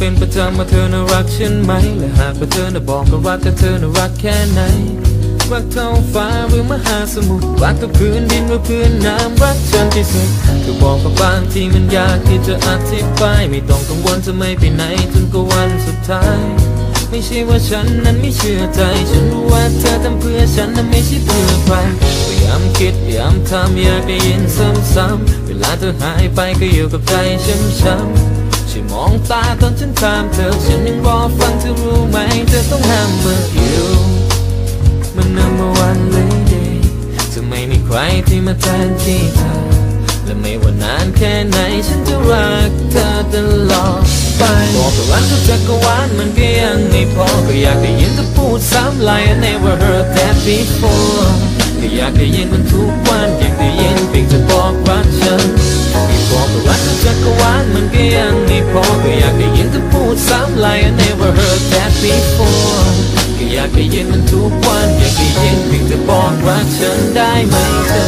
ำว่าเธอน่ารักฉันไหม และหากว่าเธอน่ะบอกกันว่าแต่เธอน่ารักแค่ไหน รักเท่าฟ้าหรือมหาสมุทร รักกับพื้นดินหรือพื้นน้ำรักฉันที่สุดคือบอกกับบางทีมันยากที่จะอธิบาย ไม่ต้องกังวลจะไม่ไปไหนจนกว่าวันสุดท้าย ไม่ใช่ว่าฉันนั้นไม่เชื่อใจ ฉันรู้ว่าเธอทำเพื่อฉันนั้นไม่ใช่เพื่อใครพยายามคิดพยายามทำอยากได้ยินซ้ำๆเวลาเธอหายไปก็อยู่กับใจช้ำๆ ช่มองตาตอนฉันถามเธอฉันยังรอฟังเธอรู้ไหมเธอต้องห้ามเมื่ออยู่มัน number one lady จะไม่มีใครที่มาแทนที่เธอและไม่ว่านานแค่ไหนฉันจะรักเธอตลอดไปบอกว่ารักทุกจักรวาลมันก็ยังไม่พอก็อยากได้ยินเธอพูดซ้ำ like I never heard that before ก็อยากได้ยินมันทุกวันอยากได้ยินเพียงจะบอกรักฉัน before ก็อยากได้ยินมันทุกวัน อยากได้ยินเพียงจะบอกว่าฉันได้ไหมเธอ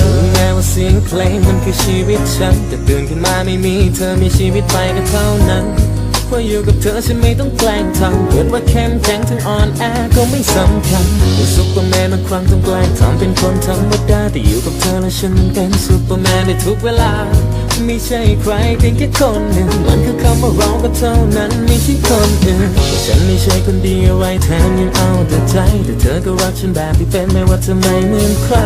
ถึงแม้ว่าเสียงเพลงมันคือชีวิตฉัน แต่ตื่นขึ้นมาไม่มีเธอมีชีวิตไปก็เท่านั้น เพราะอยู่กับเธอฉันไม่ต้องแกล้งทำเกิดว่าเข้มแข็งถึงอ่อนแอก็ไม่สำคัญเป็นซุปเปอร์แมนบางครั้งต้องแกล้งทำเป็นคนธรรมดาแต่อยู่กับเธอแล้วฉันเป็นซุปเปอร์แมนในทุกเวลาไม่ใช่ใครเพียงแค่คนหนึ่งมันคือคำว่าเราก็เท่านั้นไม่ใช่คนอื่นฉันไม่ใช่คนดีอะไรแถมยังเอาแต่ใจ แต่เธอก็รักฉันแบบที่เป็นไม่ว่าเธอไม่เหมือนใคร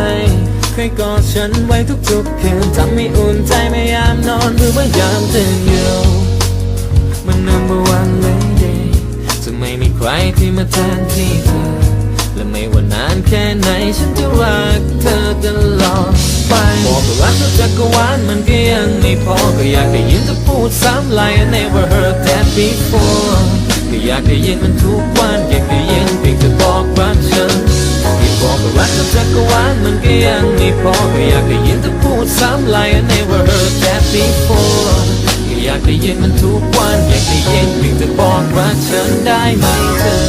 เคยกอดฉันไว้ทุกๆคืนทำให้อุ่นใจไม่ยามนอนหรือว่ายามตื่นอยู่ รที่มาแทนที่เธอ และไม่ว่านานแค่ไหนฉันจะรักเธอตลอดไปบอกว่ารักเธอจักรวาลมันก็ยังไม่พอ ก็อยากได้ยินเธอพูดซ้ำ like I never heard that before ก็อยากได้ยินมันทุกวัน อยากได้ยินเพียงจะบอกรักฉันที่บอกว่ารักเธอจักรวาลมันก็ยังไม่พอ ก็อยากได้ยินเธอพูดซ้ำ like I never heard that before ากได้ยินมันทุกวันอยากได้ยินเพียงจะบอกรักฉันได้ไหมเธอ